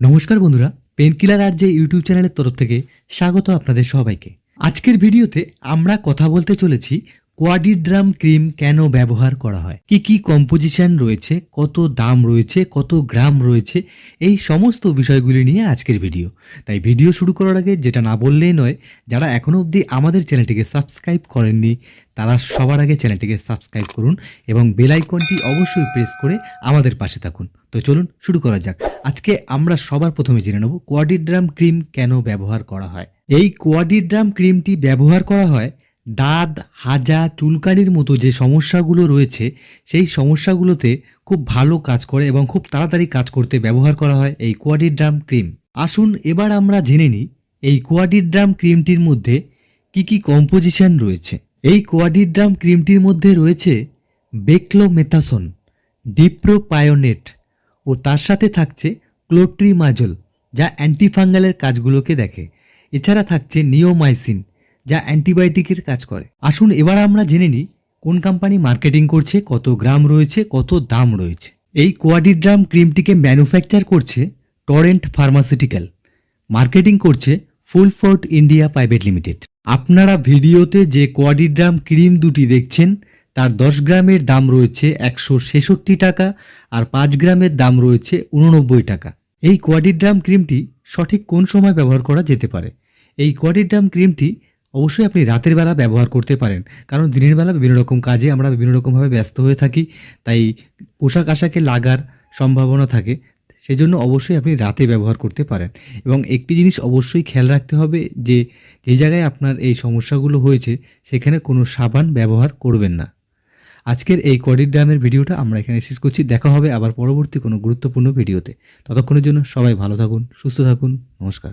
নমস্কার বন্ধুরা পেনকিলার আর যে ইউটিউব চ্যানেলের তরফ থেকে স্বাগত আপনাদের সবাইকে। আজকের ভিডিওতে আমরা কথা বলতে চলেছি কোয়াডিড্রাম ক্রিম কেন ব্যবহার করা হয়? কি কি কম্পোজিশন রয়েছে? কত দাম রয়েছে? কত গ্রাম রয়েছে? এই সমস্ত বিষয়গুলি নিয়ে আজকের ভিডিও। তাই ভিডিও শুরু করার আগে যেটা না বললেই নয়, যারা এখনও অবধি আমাদের চ্যানেলটিকে সাবস্ক্রাইব করেননি, তারা সবার আগে চ্যানেলটিকে সাবস্ক্রাইব করুন এবং বেল আইকনটি অবশ্যই প্রেস করে আমাদের পাশে থাকুন। তো চলুন শুরু করা যাক। আজকে আমরা সবার প্রথমে জেনে নেব কোয়াডিড্রাম ক্রিম কেন ব্যবহার করা হয়। এই কোয়াডিড্রাম ক্রিমটি ব্যবহার করা হয় দাঁত, হাজা, চুলকানির মতো যে সমস্যাগুলো রয়েছে, সেই সমস্যাগুলোতে খুব ভালো কাজ করে এবং খুব তাড়াতাড়ি কাজ করতে ব্যবহার করা হয় এই কোয়াডিড্রাম ক্রিম। আসুন এবার আমরা জেনে নিই এই কোয়াডিড্রাম ক্রিমটির মধ্যে কি কি কম্পোজিশন রয়েছে। এই কোয়াডিড্রাম ক্রিমটির মধ্যে রয়েছে বেক্লোমেথাসন, ডিপ্রোপায়োনেট ও তার সাথে থাকছে ক্লোট্রিমাজল, যা অ্যান্টিফাঙ্গালের কাজগুলোকে দেখে। এছাড়া থাকছে নিওমাইসিন, যা অ্যান্টিবায়োটিকের কাজ করে। আসুন এবার আমরা জেনে নিই কোন কোম্পানি মার্কেটিং করছে, কত গ্রাম রয়েছে, কত দাম রয়েছে। এই কোয়াডিড্রাম ক্রিমটিকে ম্যানুফ্যাকচার করছে টরেন্ট ফার্মাসিউটিক্যাল। মার্কেটিং করছে full fort India private limited. আপনারা ভিডিওতে যে কোয়াডিড্রাম ক্রিম দুটি দেখছেন তার দশ গ্রামের দাম রয়েছে একশো ছেষট্টি টাকা আর পাঁচ গ্রামের দাম রয়েছে উননব্বই টাকা। এই কোয়াডিড্রাম ক্রিমটি সঠিক কোন সময় ব্যবহার করা যেতে পারে? এই কোয়াডিড্রাম ক্রিমটি অবশ্যই আপনি রাতের বেলা ব্যবহার করতে পারেন, কারণ দিনের বেলা বিভিন্ন রকম কাজে আমরা বিভিন্ন রকমভাবে ব্যস্ত হয়ে থাকি, তাই পোশাক আশাকে লাগার সম্ভাবনা থাকে, সেজন্য অবশ্যই আপনি রাতে ব্যবহার করতে পারেন। এবং একটি জিনিস অবশ্যই খেয়াল রাখতে হবে যে যে জায়গায় আপনার এই সমস্যাগুলো হয়েছে, সেখানে কোনো সাবান ব্যবহার করবেন না। আজকের এই কোয়াডিড্রামের ভিডিওটা আমরা এখানে শেষ করছি। দেখা হবে আবার পরবর্তী কোনো গুরুত্বপূর্ণ ভিডিওতে। ততক্ষণের জন্য সবাই ভালো থাকুন, সুস্থ থাকুন, নমস্কার।